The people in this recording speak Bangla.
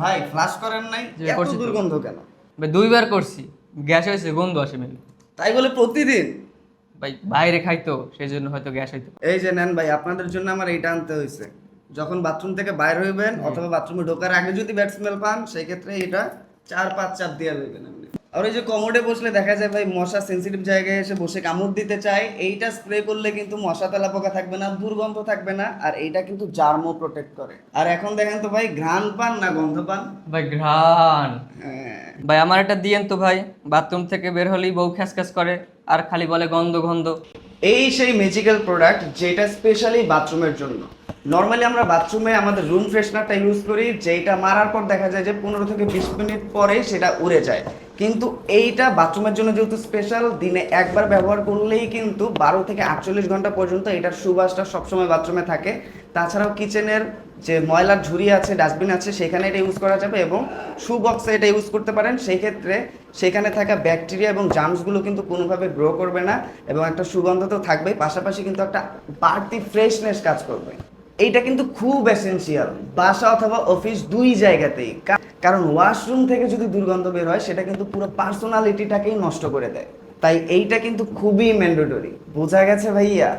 ভাই ফ্লাশ করেন নাই এত দুর্গন্ধ কেন? ভাই দুইবার করছি গ্যাস হয়েছে গন্ধ আসে মেলে তাই বলে প্রতিদিন? ভাই বাইরে খাইতো সেই জন্য হয়তো গ্যাস হইতো এই যে নেন ভাই আপনাদের জন্য আমার এইটা আনতে হয়েছে যখন বাথরুম থেকে বাইর হইবেন অথবা বাথরুমে ঢোকার আগে যদি ব্যাট স্মেল পান সেই ক্ষেত্রে এটা চার পাঁচ চাপ দিয়ে দেবেন আপনি। আর ওই যে কমোডে বসলে দেখা যায় ভাই মশা সেন্সিটিভ জায়গায় এসে বসে কামড় দিতে চায় এইটা স্প্রে করলে কিন্তু মশা তেলা পোকা থাকবে না দুর্গন্ধ থাকবে না আর এইটা কিন্তু জার্মও প্রোটেক্ট করে। আর এখন দেখেন তো ভাই ঘ্রাণ পান না গন্ধ পান? ভাই ঘ্রাণ। হ্যাঁ। ভাই আমার এটা দিয়েন তো ভাই বাথরুম থেকে বের হলেই বউ খ্যাস খ্যাস করে আর খালি বলে গন্ধ গন্ধ। এই সেই ম্যাজিক্যাল প্রোডাক্ট যেটা স্পেশালি বাথরুমের জন্য। নর্মালি আমরা বাথরুমে আমাদের রুম ফ্রেশনারটা ইউজ করি যেটা মারার পর দেখা যায় যে পনেরো থেকে বিশ মিনিট পরে সেটা উড়ে যায়। কিন্তু এইটা বাথরুমের জন্য যেহেতু স্পেশাল দিনে একবার ব্যবহার করলেই কিন্তু বারো থেকে আটচল্লিশ ঘণ্টা পর্যন্ত এটার সুবাসটা সবসময় বাথরুমে থাকে। তাছাড়াও কিচেনের যে ময়লার ঝুড়ি আছে ডাস্টবিন আছে, সেখানে এটা ইউজ করা যাবে এবং শু বক্সে এটা ইউজ করতে পারেন। সেই ক্ষেত্রে সেখানে থাকা ব্যাকটেরিয়া এবং জার্মসগুলো কিন্তু কোনোভাবে গ্রো করবে না এবং একটা সুগন্ধ তো থাকবেই। পাশাপাশি কিন্তু একটা বাড়তি ফ্রেশনেস কাজ করবে। এইটা কিন্তু খুব এসেন্সিয়াল বাসা অথবা অফিস দুই জায়গাতেই। কারণ ওয়াশরুম থেকে যদি দুর্গন্ধ বের হয়, সেটা কিন্তু পুরো পার্সোনালিটিটাকেই নষ্ট করে দেয়। তাই এইটা কিন্তু খুবই ম্যান্ডেটরি বোঝা গেছে ভাইয়া?